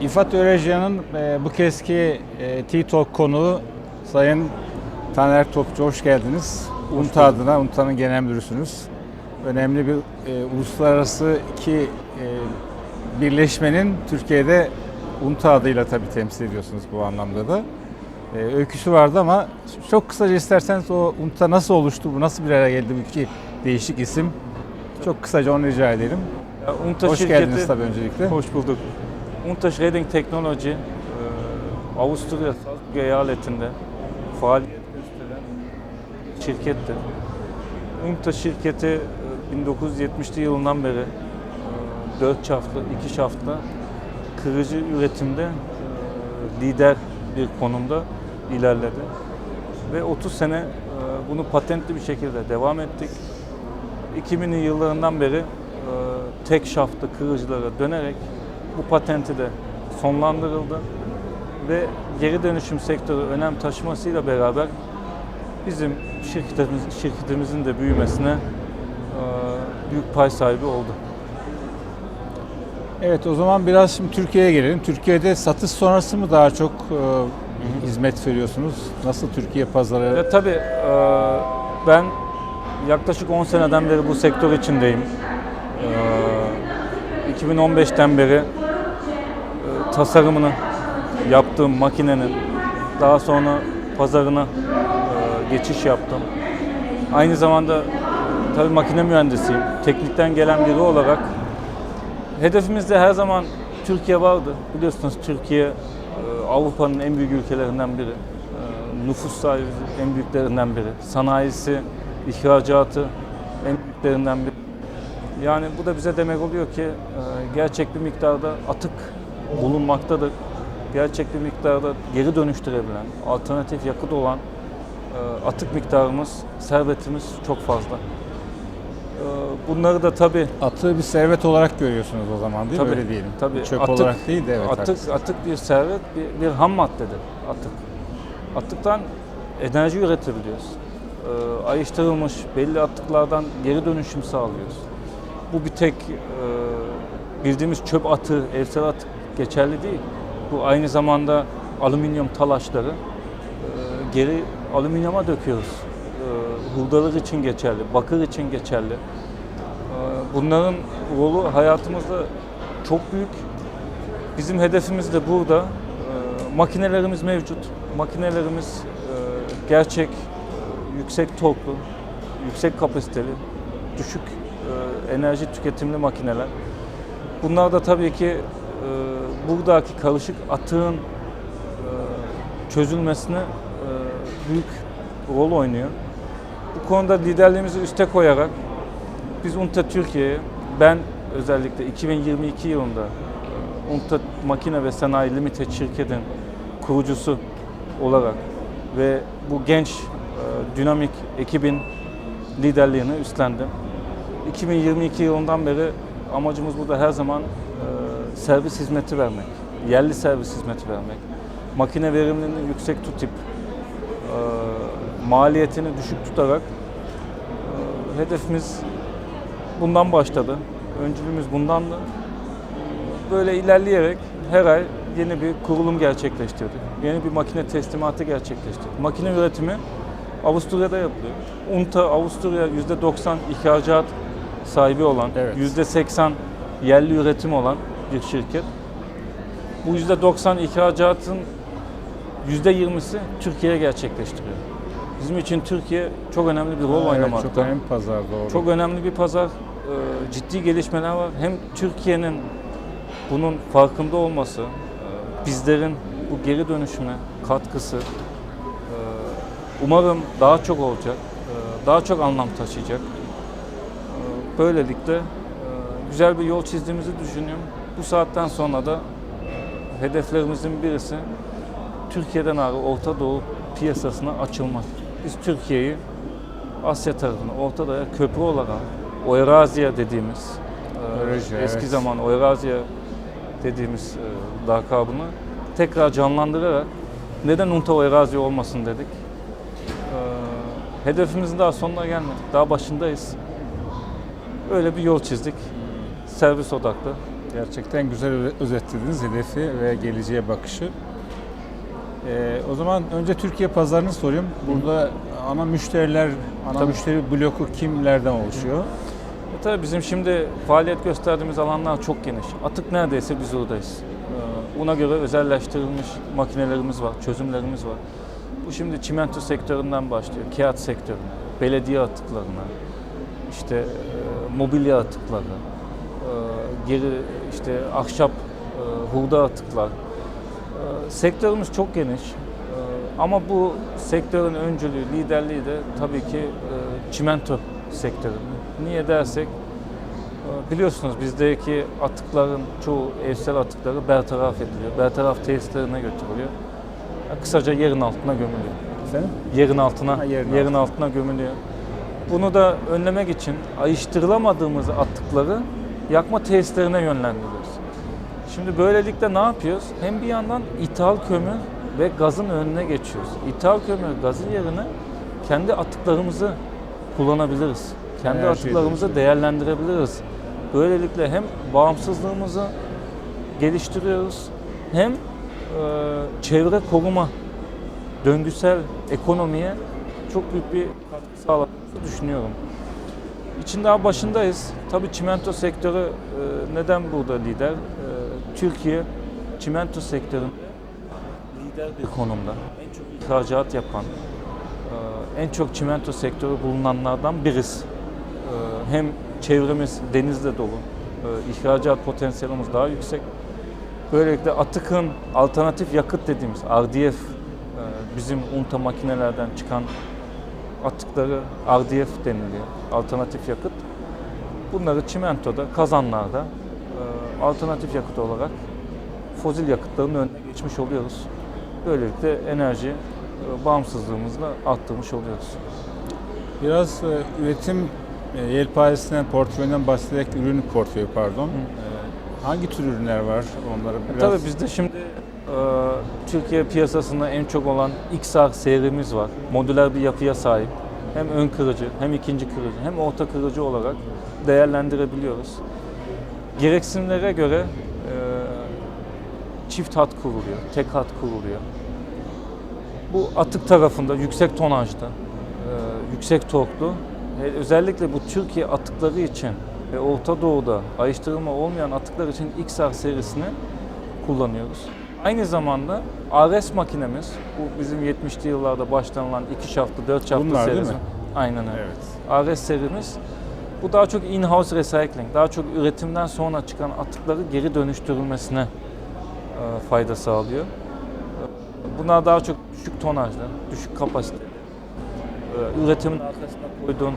İfat Öğrenciyan'ın e, bu keski e, T-Talk konuğu Sayın Taner Topçu. Hoş geldiniz. UNTA adına, UNTA'nın genel müdürüsünüz. Önemli bir e, uluslararası iki e, birleşmenin Türkiye'de UNTA adıyla tabii temsil ediyorsunuz bu anlamda da. E, öyküsü vardı ama çok kısaca isterseniz o UNTA nasıl oluştu, bu nasıl bir araya geldi bu iki değişik isim? Çok kısaca onu rica edelim. Ya, UNTA Hoş şirketi, geldiniz tabii öncelikle. Hoş bulduk. UNTA Shredding Technology, e, Avusturya Salzburg eyaletinde faaliyet gösteren şirkettir. UNTA şirketi e, 1970'li yılından beri 4 şaftlı, 2 şaftlı kırıcı üretimde e, lider bir konumda ilerledi. Ve 30 sene e, bunu patentli bir şekilde devam ettik. 2000'li yıllarından beri e, tek şaftlı kırıcılara dönerek bu patenti de sonlandırıldı ve geri dönüşüm sektörü önem taşımasıyla beraber bizim şirketimiz, şirketimizin de büyümesine e, büyük pay sahibi oldu. Evet o zaman biraz şimdi Türkiye'ye gelelim. Türkiye'de satış sonrası mı daha çok e, hizmet veriyorsunuz? Nasıl Türkiye pazarı? Ve tabii e, ben yaklaşık 10 seneden beri bu sektör içindeyim. E, 2015'ten beri tasarımını yaptığım makinenin daha sonra pazarına e, geçiş yaptım. Aynı zamanda tabii makine mühendisiyim. Teknikten gelen biri olarak hedefimizde her zaman Türkiye vardı. Biliyorsunuz Türkiye e, Avrupa'nın en büyük ülkelerinden biri. E, Nüfus sahibi en büyüklerinden biri. Sanayisi, ihracatı en büyüklerinden biri. Yani bu da bize demek oluyor ki e, gerçek bir miktarda atık bulunmaktadır. Gerçek bir miktarda geri dönüştürebilen, alternatif yakıt olan e, atık miktarımız, servetimiz çok fazla. E, Bunları da tabii Atığı bir servet olarak görüyorsunuz o zaman değil mi? Tabii, Öyle diyelim. tabii. Çöp Atık- olarak değil de evet. atık haklısınız. atık bir servet, bir, bir ham maddedir atık. Atıktan enerji üretebiliyoruz. Ee, ayrıştırılmış belli atıklardan geri dönüşüm sağlıyoruz. Bu bir tek e, bildiğimiz çöp atığı, evsel atık geçerli değil. Bu aynı zamanda alüminyum talaşları e, geri alüminyuma döküyoruz. E, hurdalık için geçerli, bakır için geçerli. E, bunların rolü hayatımızda çok büyük. Bizim hedefimiz de burada. E, makinelerimiz mevcut. Makinelerimiz e, gerçek e, yüksek torklu, yüksek kapasiteli, düşük e, enerji tüketimli makineler. Bunlar da tabii ki e, buradaki karışık atığın e, çözülmesine e, büyük rol oynuyor. Bu konuda liderliğimizi üste koyarak biz UNTA Türkiye'ye, ben özellikle 2022 yılında e, UNTA Makine ve Sanayi Limited şirketin kurucusu olarak ve bu genç dinamik ekibin liderliğini üstlendim. 2022 yılından beri amacımız burada her zaman servis hizmeti vermek, yerli servis hizmeti vermek, makine verimliliğini yüksek tutup, e, maliyetini düşük tutarak e, hedefimiz bundan başladı. Öncülüğümüz bundandı. Böyle ilerleyerek her ay yeni bir kurulum gerçekleştirdik. Yeni bir makine teslimatı gerçekleştirdik. Makine üretimi Avusturya'da yapılıyor. UNTA Avusturya %90 ihracat sahibi olan, Evet. %80 yerli üretim olan bir şirket. Bu %90 ihracatın %20'si Türkiye'ye gerçekleştiriyor. Bizim için Türkiye çok önemli bir rol Evet, oynamakta. çok önemli pazar doğru. Çok önemli bir pazar. Ee, Ciddi gelişmeler var. Hem Türkiye'nin bunun farkında olması, e, bizlerin bu geri dönüşüme katkısı e, umarım daha çok olacak, e, daha çok anlam taşıyacak. Böylelikle güzel bir yol çizdiğimizi düşünüyorum. Bu saatten sonra da e, hedeflerimizin birisi Türkiye'den ayrı Orta Doğu piyasasına açılmak. Biz Türkiye'yi Asya tarafına, Orta Doğu'ya köprü olarak Oerazya dediğimiz e, Eurasya, eski evet. zaman Oerazya dediğimiz e, lakabını tekrar canlandırarak neden Unta Oerazya olmasın dedik. E, hedefimizin daha sonuna gelmedik. Daha başındayız. Öyle bir yol çizdik. Servis odaklı. Gerçekten güzel özetlediniz hedefi ve geleceğe bakışı. Ee, o zaman önce Türkiye pazarını sorayım. Burada ana müşteriler, ana Tabii. müşteri bloku kimlerden oluşuyor? E tabii bizim şimdi faaliyet gösterdiğimiz alanlar çok geniş. Atık neredeyse biz oradayız. Ee, Buna göre özelleştirilmiş makinelerimiz var, çözümlerimiz var. Bu şimdi çimento sektöründen başlıyor, kağıt sektörüne, belediye atıklarına, işte e, mobilya atıkları, e, geri işte ahşap, e, hurda atıklar. E, Sektörümüz çok geniş. E, Ama bu sektörün öncülüğü, liderliği de tabii ki e, çimento sektörü. Niye dersek e, biliyorsunuz bizdeki atıkların çoğu evsel atıkları bertaraf ediliyor. Bertaraf tesislerine götürülüyor. E, Kısaca yerin altına gömülüyor. Efendim? Yerin altına, Ha, yerin yerin, altına gömülüyor. Bunu da önlemek için ayıştırılamadığımız atıkları yakma tesislerine yönlendiriyoruz. Şimdi böylelikle ne yapıyoruz? Hem bir yandan ithal kömür ve gazın önüne geçiyoruz. İthal kömür gazın yerine kendi atıklarımızı kullanabiliriz. Kendi Enerji atıklarımızı değerlendirebiliriz. Böylelikle hem bağımsızlığımızı geliştiriyoruz hem e, çevre koruma döngüsel ekonomiye çok büyük bir katkı sağladığımızı düşünüyorum. İçin daha başındayız. Tabii çimento sektörü e, neden burada lider? E, Türkiye çimento sektöründe lider bir konumda. En çok ihracat yapan, e, en çok çimento sektörü bulunanlardan biriz. E, Hem çevremiz denizle dolu, e, ihracat potansiyelimiz daha yüksek. Böylelikle atıkın alternatif yakıt dediğimiz RDF bizim unta makinelerden çıkan atıkları RDF deniliyor. Alternatif yakıt. Bunları çimentoda, kazanlarda e, alternatif yakıt olarak fosil yakıtların önüne geçmiş oluyoruz. Böylelikle enerji e, bağımsızlığımızı da arttırmış oluyoruz. Biraz e, üretim e, yelpazesinden, portföyünden bahsederek ürün portföyü pardon. E, hangi tür ürünler var? Onları biraz... Tabii bizde şimdi e, Türkiye piyasasında en çok olan XR serimiz var. Modüler bir yapıya sahip. Hem ön kırıcı, hem ikinci kırıcı, hem orta kırıcı olarak değerlendirebiliyoruz. Gereksinimlere göre e, çift hat kuruluyor, tek hat kuruluyor. Bu atık tarafında yüksek tonajda, e, yüksek torklu, e, özellikle bu Türkiye atıkları için ve Orta Doğu'da ayrıştırılma olmayan atıklar için XR serisini kullanıyoruz. Aynı zamanda ARS makinemiz, bu bizim 70'li yıllarda başlanılan iki şaftlı, dört şaftlı Bunlar değil serisi. mi? Aynen öyle. Evet. ARS serimiz. Bu daha çok in-house recycling, daha çok üretimden sonra çıkan atıkları geri dönüştürülmesine e, fayda sağlıyor. Bunlar daha çok düşük tonajlı, düşük kapasite. e, Üretimin arkasına koyduğun,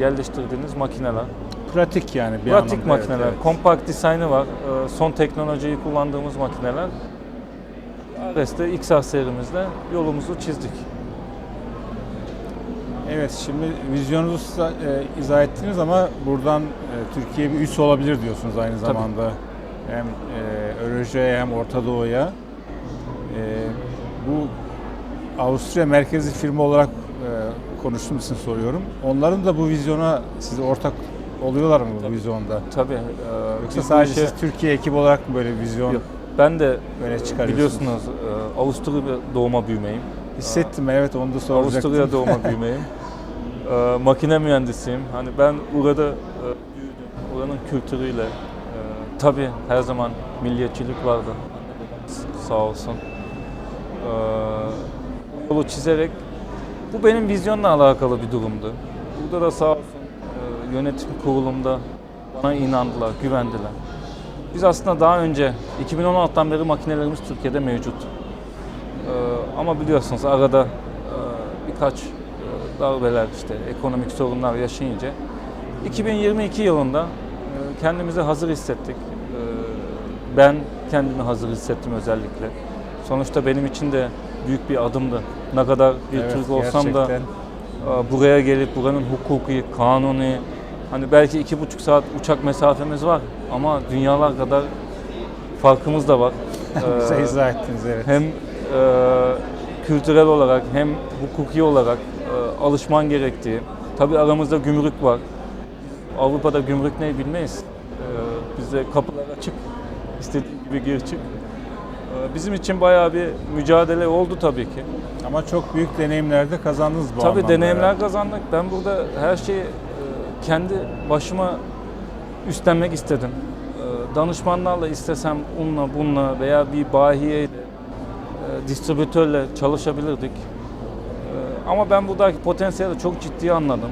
yerleştirdiğiniz makineler. Pratik yani bir Pratik anlamda. makineler, Evet, evet. kompakt dizaynı var. E, Son teknolojiyi kullandığımız makineler. RS'de XR serimizde yolumuzu çizdik. Evet, şimdi vizyonunuzu e, izah ettiniz ama buradan e, Türkiye bir üs olabilir diyorsunuz aynı Tabii. zamanda. Hem e, Euroje'ye hem Orta Doğu'ya. E, bu Avusturya merkezli firma olarak e, konuştuğum için soruyorum. Onların da bu vizyona size ortak oluyorlar mı bu vizyonda? Tabii. e, Yoksa sadece işe- siz Türkiye ekibi olarak mı böyle vizyon Yok. Ben de öne çıkarıyorsunuz? biliyorsunuz e, Avusturya doğma büyümeyim. Hissettim evet onu da soracaktım. Avusturya doğma büyümeyim. E, makine mühendisiyim. Hani ben burada e, büyüdüm. Oranın kültürüyle e, tabii her zaman milliyetçilik vardı. Sağ olsun. E, yolu çizerek bu benim vizyonla alakalı bir durumdu. Burada da sağ olsun e, yönetim kurulumda bana inandılar, güvendiler. Biz aslında daha önce 2016'dan beri makinelerimiz Türkiye'de mevcut. Ee, ama biliyorsunuz arada e, birkaç e, darbeler işte ekonomik sorunlar yaşayınca 2022 yılında e, kendimizi hazır hissettik. Ee, ben kendimi hazır hissettim özellikle. Sonuçta benim için de büyük bir adımdı. Ne kadar bir Evet, Türk olsam da gerçekten. e, buraya gelip buranın hukuki, kanuni hani belki iki buçuk saat uçak mesafemiz var ama dünyalar kadar farkımız da var. Bize Ee, izah ettiniz evet. hem e, kültürel olarak hem hukuki olarak e, alışman gerektiği. Tabi aramızda gümrük var. Avrupa'da gümrük ne bilmeyiz. E, bizde kapılar açık. İstediğin gibi gir çık. Ee, Bizim için bayağı bir mücadele oldu tabii ki. Ama çok büyük deneyimler de kazandınız bu Tabii deneyimler yani. kazandık. Ben burada her şeyi e, kendi başıma üstlenmek istedim. E, Danışmanlarla istesem unla bununla veya bir bayiye distribütörle çalışabilirdik. E, Ama ben buradaki potansiyeli çok ciddi anladım.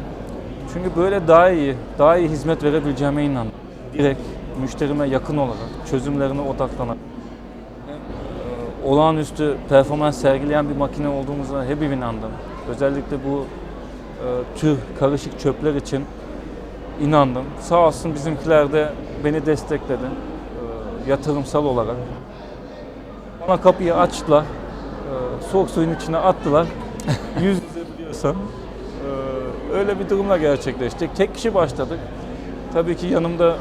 Çünkü böyle daha iyi, daha iyi hizmet verebileceğime inandım. Direkt müşterime yakın olarak, çözümlerine odaklanarak e, olağanüstü performans sergileyen bir makine olduğumuza hep inandım. Özellikle bu e, tür karışık çöpler için inandım. Sağ olsun bizimkiler de beni destekledi e, yatırımsal olarak. Bana kapıyı açtılar, e, soğuk suyun içine attılar. Yüz yüze biliyorsan. E, öyle bir durumla gerçekleştik. Tek kişi başladık. Tabii ki yanımda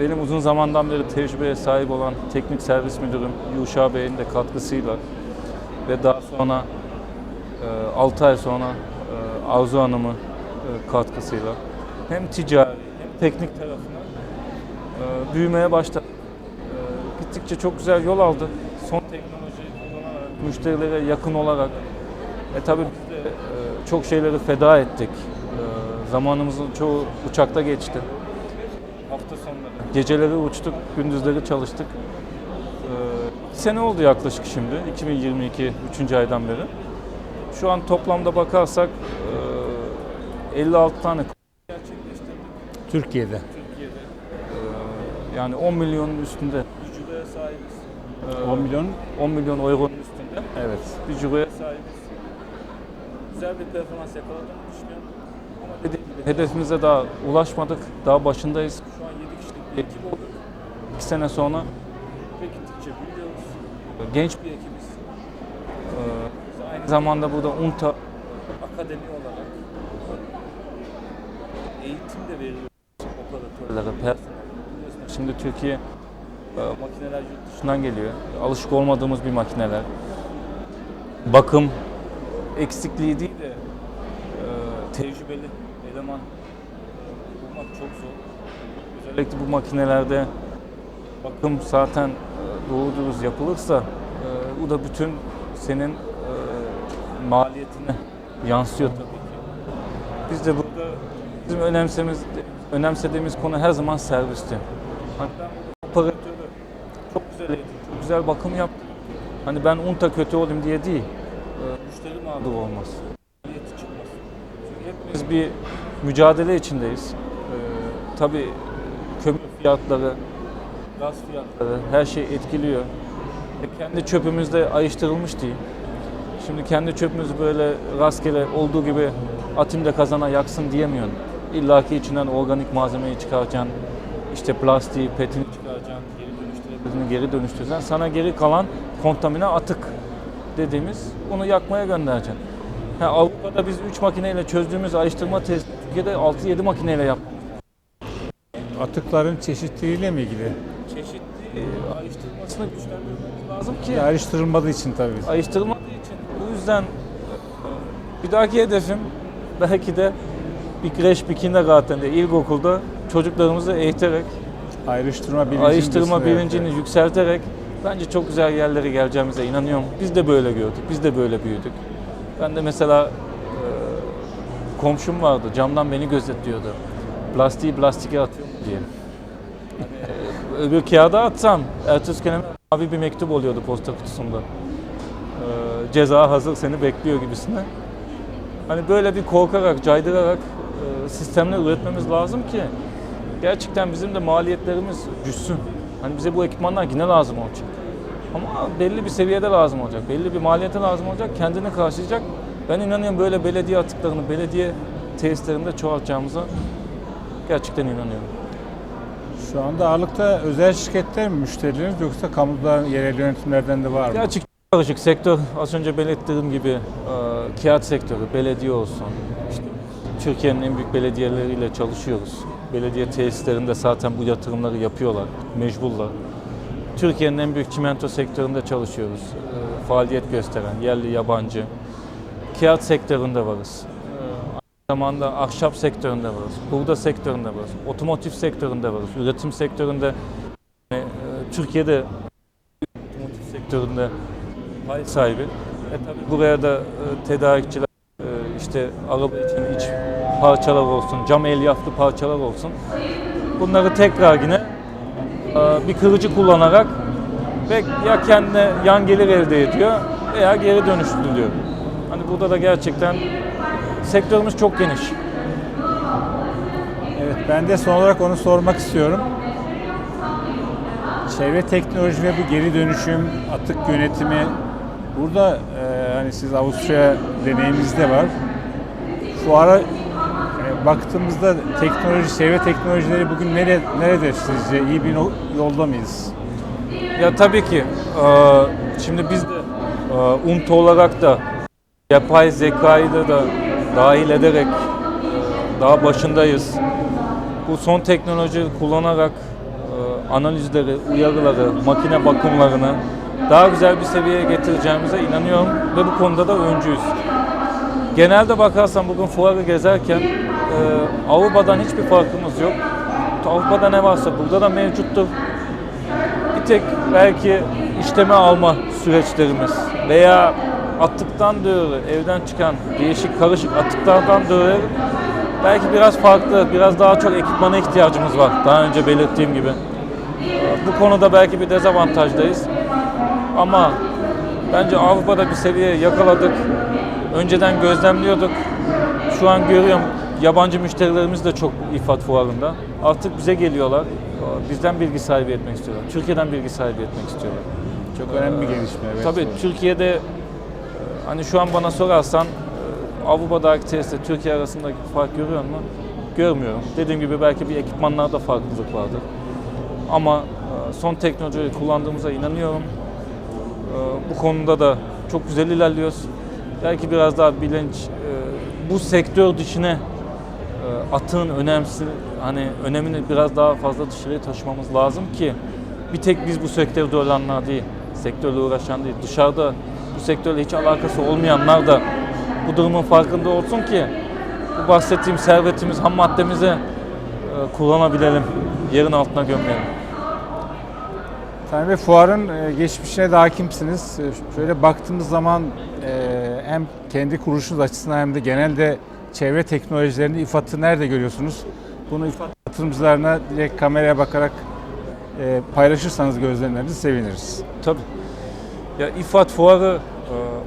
benim uzun zamandan beri tecrübeye sahip olan teknik servis müdürüm Yuşa Bey'in de katkısıyla ve daha sonra 6 ay sonra Arzu Hanım'ın e, katkısıyla hem ticari hem teknik tarafına e, büyümeye başladık. E, Gittikçe çok güzel yol aldı. Son teknolojiyi kullanarak, müşterilere yakın olarak. E tabii biz de e, çok şeyleri feda ettik. E, Zamanımızın çoğu uçakta geçti. Hafta sonları. Geceleri uçtuk, gündüzleri çalıştık. E, iki sene oldu yaklaşık şimdi. 2022 3. aydan beri. Şu an toplamda bakarsak e, 56 tane Türkiye'de. Türkiye'de. E, Yani 10 milyonun üstünde bir ciroya sahibiz. E, 10 milyon. 10 milyon euronun üstünde Evet. bir ciroya sahibiz. Güzel bir performans yakaladığını düşünüyorum. Ama hedefimize daha ulaşmadık. Daha başındayız. Şu an 7 kişilik bir ekip olduk. 2 sene sonra ve gittikçe büyüyoruz. Genç bir ekibiz. Ee, aynı zamanda burada UNTA akademi olarak eğitim de veriyoruz Biliyorsunuz Şimdi Türkiye e, makineler yurt dışından geliyor. Alışık olmadığımız bir makineler. Bakım eksikliği değil de e, tecrübeli eleman bulmak çok zor. Özellikle bu makinelerde bakım zaten e, doğru dürüst yapılırsa bu da bütün senin maliyetine yansıyor tabii ki. Biz de burada bizim önemsemiz, önemsediğimiz konu her zaman servisti. Burada operatörü çok güzel eğitim, çok güzel bakım yaptım. Hani ben unta kötü olayım diye değil. e, Müşteri mağdur olmaz. Maliyeti çıkmaz. Çünkü hepimiz bir mücadele içindeyiz. E, tabii kömür fiyatları, gaz fiyatları her şey etkiliyor. E, kendi çöpümüz de ayrıştırılmış değil. Şimdi kendi çöpümüzü böyle rastgele olduğu gibi atayım da kazana yaksın diyemiyorsun. İlla ki içinden organik malzemeyi çıkaracaksın. işte plastiği, petini çıkaracaksın, geri dönüştürebildiğini geri dönüştüreceksin. Sana geri kalan kontamine atık dediğimiz onu yakmaya göndereceksin. Ha, Avrupa'da biz 3 makineyle çözdüğümüz ayrıştırma testi Türkiye'de 6-7 makineyle yaptık. Atıkların çeşitliliğiyle mi ilgili? Çeşitli e, ayrıştırmasını güçlendirmemiz lazım ki Ayrıştırılmadığı için tabii. ayrıştırılmadığı için. Bu yüzden bir dahaki hedefim belki de bir kreş, bir kindergarten'de, ilkokulda çocuklarımızı eğiterek, Ayrıştırma bilincini ayrıştırma bilincini yapıyor. yükselterek bence çok güzel yerlere geleceğimize inanıyorum. Biz de böyle gördük, biz de böyle büyüdük. Ben de mesela e, komşum vardı, camdan beni gözetliyordu. Plastiği plastike atıyor diye. Hani, e, öbür kağıda atsam, ertesi gün abi bir mektup oluyordu posta kutusunda. E, ceza hazır seni bekliyor gibisine. Hani böyle bir korkarak, caydırarak sistemler üretmemiz lazım ki gerçekten bizim de maliyetlerimiz düşsün. Hani bize bu ekipmanlar yine lazım olacak. Ama belli bir seviyede lazım olacak. Belli bir maliyete lazım olacak. Kendini karşılayacak. Ben inanıyorum böyle belediye atıklarını belediye tesislerinde çoğaltacağımıza gerçekten inanıyorum. Şu anda ağırlıkta özel şirketler mi müşterileriniz yoksa kamuda yerel yönetimlerden de var mı? Gerçekten karışık sektör. Az önce belirttiğim gibi e, kağıt sektörü, belediye olsun. Türkiye'nin en büyük belediyeleriyle çalışıyoruz. Belediye tesislerinde zaten bu yatırımları yapıyorlar, mecburlar. Türkiye'nin en büyük çimento sektöründe çalışıyoruz. E, faaliyet gösteren, yerli, yabancı. Kağıt sektöründe varız. E, aynı zamanda ahşap sektöründe varız. Hurda sektöründe varız. Otomotiv sektöründe varız. Üretim sektöründe e, Türkiye'de otomotiv sektöründe pay sahibi. E tabii buraya da e, tedarikçiler e, işte araba için iç parçalar olsun, cam elyaflı parçalar olsun. Bunları tekrar yine e, bir kırıcı kullanarak ve ya kendine yan gelir elde ediyor veya geri dönüştürülüyor. Hani burada da gerçekten sektörümüz çok geniş. Evet, ben de son olarak onu sormak istiyorum. Çevre teknoloji ve bu geri dönüşüm, atık yönetimi, burada e, hani siz Avusturya deneyiminiz de var. Fuara e, baktığımızda teknoloji, çevre teknolojileri bugün nere, nerede sizce? İyi bir yolda mıyız? Ya tabii ki. e, Şimdi biz de e, olarak da yapay zekayı da, da dahil ederek e, daha başındayız. Bu son teknolojiyi kullanarak e, analizleri, uyarıları, makine bakımlarını daha güzel bir seviyeye getireceğimize inanıyorum ve bu konuda da öncüyüz. Genelde bakarsan bugün fuarı gezerken Avrupa'dan hiçbir farkımız yok. Avrupa'da ne varsa burada da mevcuttur. Bir tek belki işleme alma süreçlerimiz veya atıktan dolayı evden çıkan değişik karışık atıklardan dolayı belki biraz farklı, biraz daha çok ekipmana ihtiyacımız var. Daha önce belirttiğim gibi. Bu konuda belki bir dezavantajdayız. Ama bence Avrupa'da bir seviye yakaladık. Önceden gözlemliyorduk. Şu an görüyorum yabancı müşterilerimiz de çok İFAD fuarında. Artık bize geliyorlar. Bizden bilgi sahibi etmek istiyorlar. Türkiye'den bilgi sahibi etmek istiyorlar. Çok önemli bir gelişme. Evet, Tabii doğru. Türkiye'de e, hani şu an bana sorarsan e, Avrupa'daki testle Türkiye arasındaki fark görüyor mu? Görmüyorum. Dediğim gibi belki bir ekipmanlarda farklılık vardır. Ama e, son teknolojiyi kullandığımıza inanıyorum. Bu konuda da çok güzel ilerliyoruz. Belki biraz daha bilinç bu sektör dışına atığın önemsi hani önemini biraz daha fazla dışarıya taşımamız lazım ki bir tek biz bu sektörde olanlar değil, sektörle uğraşan değil, dışarıda bu sektörle hiç alakası olmayanlar da bu durumun farkında olsun ki bu bahsettiğim servetimiz, ham maddemizi e, kullanabilelim, yerin altına gömmeyelim. Tabii ve fuarın e, geçmişine de hakimsiniz. E, Şöyle baktığımız zaman e, hem kendi kuruluşunuz açısından hem de genelde çevre teknolojilerini İFAD'ı nerede görüyorsunuz? Bunu İFAD katılımcılarına direkt kameraya bakarak e, paylaşırsanız gözlemlerinizi seviniriz. Tabii. Ya İFAD fuarı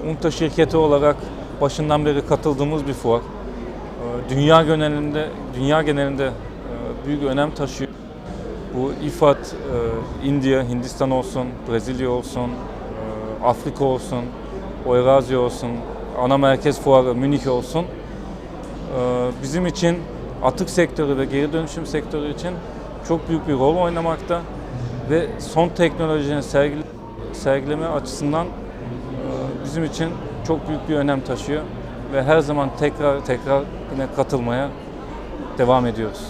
e, UNTA şirketi olarak başından beri katıldığımız bir fuar. E, Dünya genelinde dünya genelinde e, büyük önem taşıyor. Bu İFAD e, India, Hindistan olsun, Brezilya olsun, e, Afrika olsun, Eurasia olsun, ana merkez fuarı Münih olsun. E, Bizim için atık sektörü ve geri dönüşüm sektörü için çok büyük bir rol oynamakta ve son teknolojinin sergile, sergileme açısından e, bizim için çok büyük bir önem taşıyor ve her zaman tekrar tekrar yine katılmaya devam ediyoruz.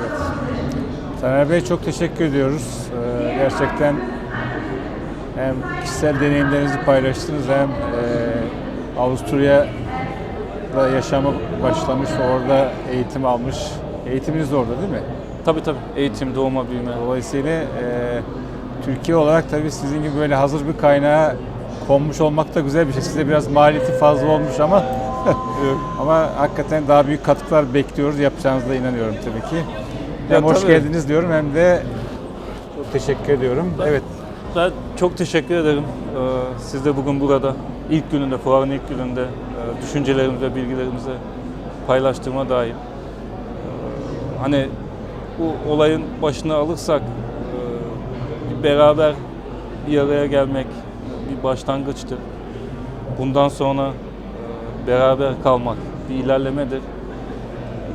Evet. Taner Bey çok teşekkür ediyoruz. Ee, gerçekten hem kişisel deneyimlerinizi paylaştınız hem e, Avusturya'da yaşama başlamış, orada eğitim almış. Eğitiminiz de orada değil mi? Tabii tabii eğitim, doğuma, büyüme. Dolayısıyla e, Türkiye olarak tabii sizin gibi böyle hazır bir kaynağa konmuş olmak da güzel bir şey. Size biraz maliyeti fazla olmuş ama ama hakikaten daha büyük katkılar bekliyoruz. Yapacağınıza inanıyorum tabii ki. Hem Ya hoş tabii. geldiniz diyorum hem de çok teşekkür ediyorum. Evet. Ben çok teşekkür ederim. Ee, Siz de bugün burada ilk gününde, fuarın ilk gününde düşüncelerimizi ve bilgilerimizi paylaştığıma dair. Ee, Hani bu olayın başına alırsak e, bir beraber bir araya gelmek bir başlangıçtır. Bundan sonra e, beraber kalmak bir ilerlemedir.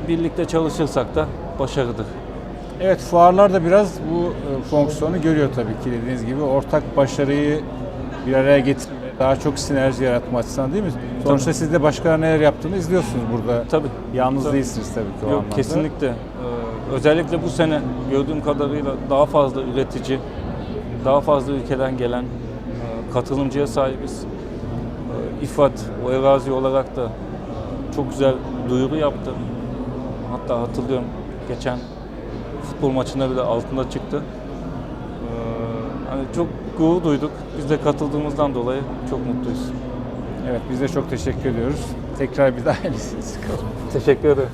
Birlikte çalışırsak da başarıdır. Evet fuarlar da biraz bu e, fonksiyonu görüyor tabii ki dediğiniz gibi. Ortak başarıyı bir araya getirme, daha çok sinerji yaratma açısından değil mi? Sonuçta siz de başkalarının neler yaptığını izliyorsunuz burada. Tabii. Yalnız Tabii. değilsiniz tabii ki o Yok anlamda. kesinlikle. Ee, özellikle bu sene gördüğüm kadarıyla daha fazla üretici, daha fazla ülkeden gelen e, katılımcıya sahibiz. E, İFAD, o Erazi olarak da çok güzel duyuru yaptı. Hatta hatırlıyorum geçen futbol maçında bile altında çıktı. E, Hani çok gurur duyduk. Biz de katıldığımızdan dolayı çok mutluyuz. Evet biz de çok teşekkür ediyoruz. Tekrar bir daha sıkalım. Teşekkür ederim.